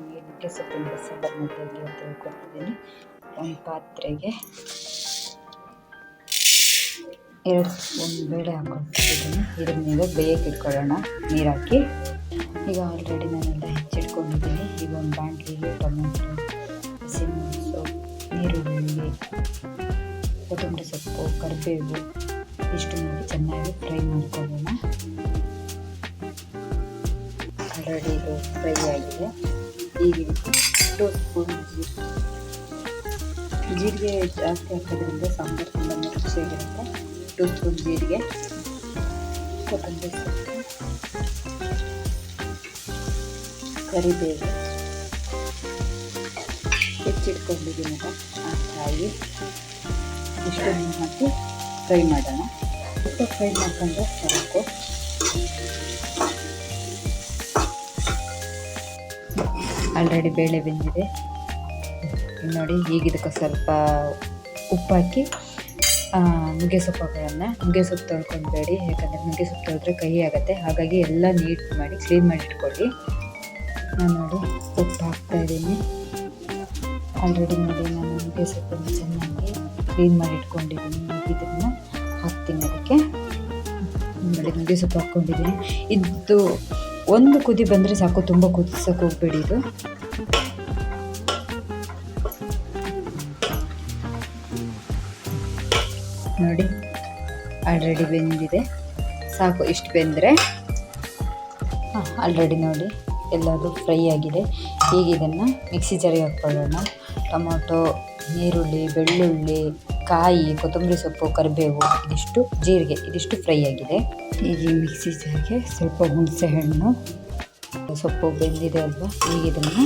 ನಿಮಗೆ ನುಗ್ಗೆ ಸೊಪ್ಪಿನ ಮಾಡೋದು ಹೇಗೆ ಅಂತ ಒಂದು ಪಾತ್ರೆಗೆ ಎರಡು ಸ್ಪೂನ್ ಬೇಳೆ ಹಾಕ್ಕೊಳ್ತಿದ್ದೀನಿ ಇದನ್ನ ಬೇಯಕ್ಕೆ ಇಟ್ಕೊಳ್ಳೋಣ. ನೀರು ಹಾಕಿ. ಈಗ ಆಲ್ರೆಡಿ ನಾನೆಲ್ಲ ಹೆಚ್ಚಿಟ್ಕೊಂಡಿದ್ದೀನಿ. ಈಗ ಒಂದು ಬಾಣಲಿಗೆ ಟೊಮೆಟೊ, ಹಸಿಮೆಣಸು ನೀರುಳ್ಳಿ ಕೊತ್ತಂಬರಿ ಸೊಪ್ಪು, ಕರಿಬೇವು ಇಷ್ಟು ಮಾಡಿ ಚೆನ್ನಾಗಿ ಫ್ರೈ ಮಾಡ್ಕೊಳ್ಳೋಣ. ಆಲ್ರೆಡಿ ಇದು ಫ್ರೈ ಆಗಿದೆ. ಈಗ ಟೂ ಸ್ಪೂನ್ ಜೀರಿಗೆ ಜೀರಿಗೆ ಜಾಸ್ತಿ ಹಾಕೋದ್ರಿಂದ ಸಾಂಬಾರು ತುಂಬ ರುಚಿಯಾಗಿರುತ್ತೆ ಟೂ ಸ್ಪೂನ್ ಜೀರಿಗೆ ಕೊತ್ತಂಬರಿ ಸೊಪ್ಪು ಕರಿಬೇವು ಹೆಚ್ಚಿಟ್ಕೊಂಡಿದ್ದೀನಲ್ಲ ಆ ಕಾಯಿ ನೀರು ಹಾಕಿ ಫ್ರೈ ಮಾಡೋಣ ಸ್ವಲ್ಪ ಫ್ರೈ ಮಾಡ್ಕೊಂಡ್ರೆ ಸಾಕು ಆಲ್ರೆಡಿ ಬೇಳೆ ಬೆಂದಿದೆ. ನೋಡಿ, ಈಗ ಇದಕ್ಕೆ ಸ್ವಲ್ಪ ಉಪ್ಪು ಹಾಕಿ ನುಗ್ಗೆ ಸೊಪ್ಪುಗಳನ್ನು ನುಗ್ಗೆ ಸೊಪ್ಪು ತೊಳ್ಕೊಬೇಡಿ. ಯಾಕಂದರೆ ನುಗ್ಗೆ ಸೊಪ್ಪು ತೊಳೆದ್ರೆ ಕಹಿ ಆಗುತ್ತೆ. ಹಾಗಾಗಿ ಎಲ್ಲ ನೀಟ್ ಮಾಡಿ, ಕ್ಲೀನ್ ಮಾಡಿ ಇಟ್ಕೊಳ್ಳಿ. ನಾನು ನೋಡಿ, ಉಪ್ಪು ಹಾಕ್ತಾ ಇದ್ದೀನಿ. ಆಲ್ರೆಡಿ ನೋಡಿ, ನಾನು ನುಗ್ಗೆ ಸೊಪ್ಪನ್ನು ಚೆನ್ನಾಗಿ ಕ್ಲೀನ್ ಮಾಡಿ ಇಟ್ಕೊಂಡಿದ್ದೀನಿ. ಇದನ್ನು ಹಾಕ್ತೀನಿ ಅದಕ್ಕೆ. ನೋಡಿ ನುಗ್ಗೆ ಸೊಪ್ಪು ಹಾಕ್ಕೊಂಡಿದ್ದೀನಿ. ಇದು ಒಂದು ಕುದಿ ಬಂದರೆ ಸಾಕು, ತುಂಬ ಕುದಿಸೋಕೆ ಹೋಗ್ಬೇಡಿ ಇದು. ನೋಡಿ. ಆಲ್ರೆಡಿ ಬೆಂದಿದೆ. ಸಾಕು, ಇಷ್ಟು ಬೆಂದರೆ. ಹಾಂ ಆಲ್ರೆಡಿ ನೋಡಿ. ಎಲ್ಲದು ಫ್ರೈ ಆಗಿದೆ. ಈಗ ಇದನ್ನು ಮಿಕ್ಸಿ ಜಾರಿಗೆ ಹಾಕ್ಕೊಳ್ಳೋಣ ಟೊಮೊಟೊ, ಈರುಳ್ಳಿ, ಬೆಳ್ಳುಳ್ಳಿ, ಕಾಯಿ, ಕೊತ್ತಂಬರಿ ಸೊಪ್ಪು, ಕರಿಬೇವು, ಇದಿಷ್ಟು ಜೀರಿಗೆ, ಇದಿಷ್ಟು ಫ್ರೈ ಆಗಿದೆ. ಈಗ ಮಿಕ್ಸಿ ಜಾರಿಗೆ ಸ್ವಲ್ಪ ಹುಣಸೆ ಹಣ್ಣು. ಸೊಪ್ಪು ಬೆಂದಿದೆ ಅಲ್ವಾ? ಈಗ ಇದನ್ನು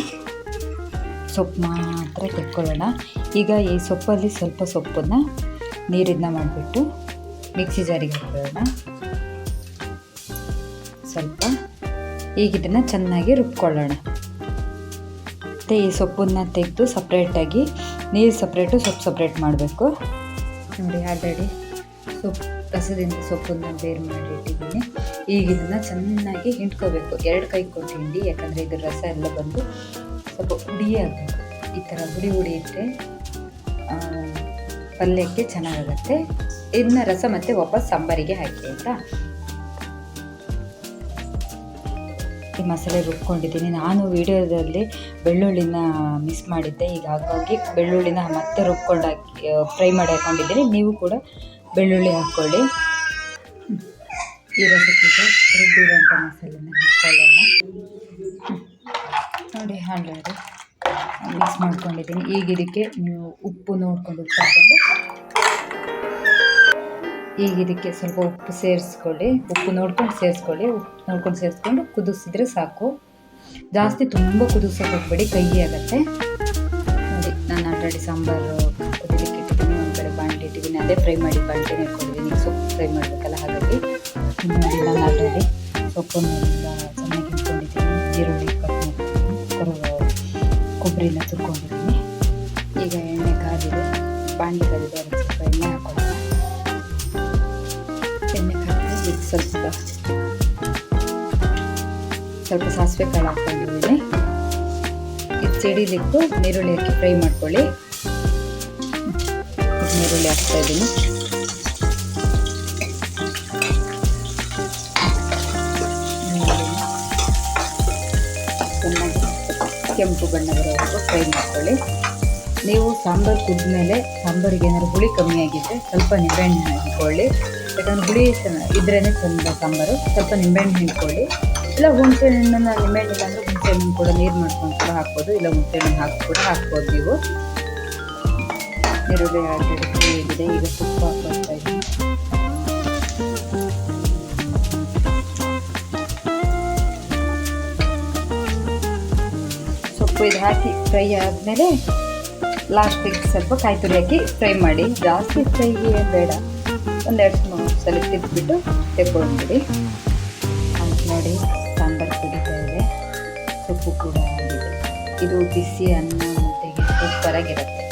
ಸೊಪ್ಪು ಮಾತ್ರ ತೆಕ್ಕೊಳ್ಳೋಣ. ಈಗ ಈ ಸೊಪ್ಪಲ್ಲಿ ಸ್ವಲ್ಪ ಸೊಪ್ಪನ್ನು ನೀರಿನ ಮಾಡಿಬಿಟ್ಟು ಮಿಕ್ಸಿ ಜಾರಿಗೆ ಹಾಕೋಣ. ಸ್ವಲ್ಪ ಈಗ ಇದನ್ನು ಚೆನ್ನಾಗಿ ರುಬ್ಕೊಳ್ಳೋಣ. ಮತ್ತು ಈ ಸೊಪ್ಪನ್ನು ತೆಗೆದು ಸಪ್ರೇಟಾಗಿ ನೀರು ಸಪ್ರೇಟು ಸೊಪ್ಪು ಸಪ್ರೇಟ್ ಮಾಡಬೇಕು. ನೋಡಿ, ಆಲ್ರೆಡಿ ಸೊಪ್ಪು ಕಸದಿಂದ ಸೊಪ್ಪನ್ನು ಬೇರೆ ಮಾಡಿಟ್ಟಿದ್ದೀನಿ ಈಗ ಇದನ್ನು ಚೆನ್ನಾಗಿ ಹಿಂಡ್ಕೋಬೇಕು. ಎರಡು ಕೈ ಕೊಟ್ಟು ಹಿಂಡಿ, ಯಾಕಂದರೆ ಇದ್ರ ರಸ ಎಲ್ಲ ಬಂದು ಸ್ವಲ್ಪ ಹುಡಿ ಆಗಬೇಕು. ಈ ಥರ ಹುಡಿ ಹುಡಿ ಇಟ್ಟರೆ ಪಲ್ಯಕ್ಕೆ ಚೆನ್ನಾಗಿರುತ್ತೆ ಇದನ್ನ ರಸ ಮತ್ತೆ ವಾಪಸ್ ಸಾಂಬಾರಿಗೆ ಹಾಕಿ ಆಯಿತಾ? ಈ ಮಸಾಲೆ ರುಬ್ಕೊಂಡಿದ್ದೀನಿ. ನಾನು ವಿಡಿಯೋದಲ್ಲಿ ಬೆಳ್ಳುಳ್ಳಿನ ಮಿಸ್ ಮಾಡಿದ್ದೆ. ಈಗ ಹಾಗಾಗಿ ಬೆಳ್ಳುಳ್ಳಿನ ಮತ್ತೆ ರುಬ್ಕೊಂಡು ಹಾಕಿ ಫ್ರೈ ಮಾಡಿ ಹಾಕೊಂಡಿದ್ದೀನಿ. ನೀವು ಕೂಡ ಬೆಳ್ಳುಳ್ಳಿ ಹಾಕ್ಕೊಳ್ಳಿ. ಈ ರಸಕ್ಕೆ ರುಬ್ಬಿರೋಂಥ ಮಸಾಲೆನ ಹಾಕ್ಕೊಳ್ಳೋಣ ನೋಡಿ ಆಲ್ರೆಡಿ ಮಿಕ್ಸ್ ಮಾಡ್ಕೊಂಡಿದ್ದೀನಿ. ಈಗ ಇದಕ್ಕೆ ಉಪ್ಪು ನೋಡ್ಕೊಂಡು ಉಪ್ಪು ಈಗ ಇದಕ್ಕೆ ಸ್ವಲ್ಪ ಉಪ್ಪು ಸೇರಿಸ್ಕೊಳ್ಳಿ. ಉಪ್ಪು ನೋಡ್ಕೊಂಡು ಸೇರಿಸ್ಕೊಳ್ಳಿ. ಉಪ್ಪು ನೋಡ್ಕೊಂಡು ಸೇರಿಸ್ಕೊಂಡು ಕುದಿಸಿದ್ರೆ ಸಾಕು. ಜಾಸ್ತಿ ತುಂಬ ಕುದಿಸೋಕೆ ಹೋಗ್ಬೇಡಿ. ಕೈ ಆಗುತ್ತೆ. ನೋಡಿ, ನಾನು ಆಲ್ರೆಡಿ ಸಾಂಬಾರು ಕುದಿಲಿಕ್ಕೆ ಇಟ್ಟಿದ್ದೀನಿ. ಒಂದು ಕಡೆ ಬಾಂಡಿ ಇಟ್ಟಿದ್ದೀನಿ. ಅದೇ ಫ್ರೈ ಮಾಡಿ ಬಾಂಡಿ ಇಟ್ಕೊಂಡಿದ್ದೀನಿ. ಸೊಪ್ಪು ಫ್ರೈ ಮಾಡಬೇಕಲ್ಲ ಹಾಗಾಗಿ. ನಾನು ಆಲ್ರೆಡಿ ಸೊಪ್ಪನ್ನೆಲ್ಲ ಕೊಬ್ಬರಿನ ತುರ್ಕೊಂಡಿದ್ದೀನಿ ಈಗ ಎಣ್ಣೆ ಕಾದಿದೆ ಬಾಣಲಿ ಕಾದಿದೆ ಅದಕ್ಕೆ ಸ್ವಲ್ಪ ಎಣ್ಣೆ ಎಣ್ಣೆ ಕಾದಿದೆ ಸ್ವಲ್ಪ ಸ್ವಲ್ಪ ಸಾಸಿವೆ ಕಾಳು ಹಾಕ್ಕೊಂಡಿದ್ದೀನಿ. ಇದು ಸಿಡಿಲಿಟ್ಟು ನೀರುಳ್ಳಿ ಹಾಕಿ ಫ್ರೈ ಮಾಡ್ಕೊಳ್ಳಿ. ನೀರುಳ್ಳಿ ಹಾಕ್ತಾ ಇದ್ದೀನಿ. ಕೆಂಪು ಬಣ್ಣ ಬರೋವರೆಗೂ ಫ್ರೈ ಮಾಡ್ಕೊಳ್ಳಿ. ನೀವು ಸಾಂಬಾರು ಕುದ್ಮೇಲೆ ಸಾಂಬಾರಿಗೆ ಏನಾದ್ರು ಹುಳಿ ಕಮ್ಮಿ ಆಗಿದ್ದರೆ ಸ್ವಲ್ಪ ನಿಂಬೆಹಣ್ಣು ಹಿಂಡ್ಕೊಳ್ಳಿ ಯಾಕಂದ್ರೆ ಹುಳಿ ಇದ್ರೇ ಚಂದ ಸಾಂಬಾರು. ಸ್ವಲ್ಪ ನಿಂಬೆಹಣ್ಣು ಹಿಂಡ್ಕೊಳ್ಳಿ ಇಲ್ಲ ಹುಣಸೆ ಹಣ್ಣನ್ನು ನಿಂಬೆಹಣ್ಣು ಹುಣಸೆ ಹಣ್ಣು ಕೂಡ ನೀರು ಮಾಡ್ಕೊಂಡು ಕೂಡ ಹಾಕ್ಬೋದು. ಇಲ್ಲ ಹುಣಸೆ ಹಣ್ಣು ಹಾಕಿ ಕೂಡ ಹಾಕ್ಬೋದು ನೀವು. ಫ್ರೈ ಆಗಿದೆ. ಈಗ ತುಪ್ಪ ಹಾಕ್ತಾ ಇದು ಹಾಕಿ ಫ್ರೈ ಆದಮೇಲೆ ಲಾಸ್ಟಿಗೆ ಸ್ವಲ್ಪ ಕಾಯಿ ತುರಿ ಹಾಕಿ ಫ್ರೈ ಮಾಡಿ. ಜಾಸ್ತಿ ಫ್ರೈಗೆ ಬೇಡ. ಒಂದೆರಡು ಸಲ ತಿದ್ದುಬಿಟ್ಟು ತೆಕ್ಕೊಂಡ್ಬಿಡಿ ಅಂತ ನೋಡಿ, ಸಾಂಬಾರು ಕುಡಿತಾ ಇದೆ ಸೊಪ್ಪು ಕೂಡ ಇದು ಬಿಸಿ ಅನ್ನ ಮತ್ತು ಸೂಪರಾಗಿರುತ್ತೆ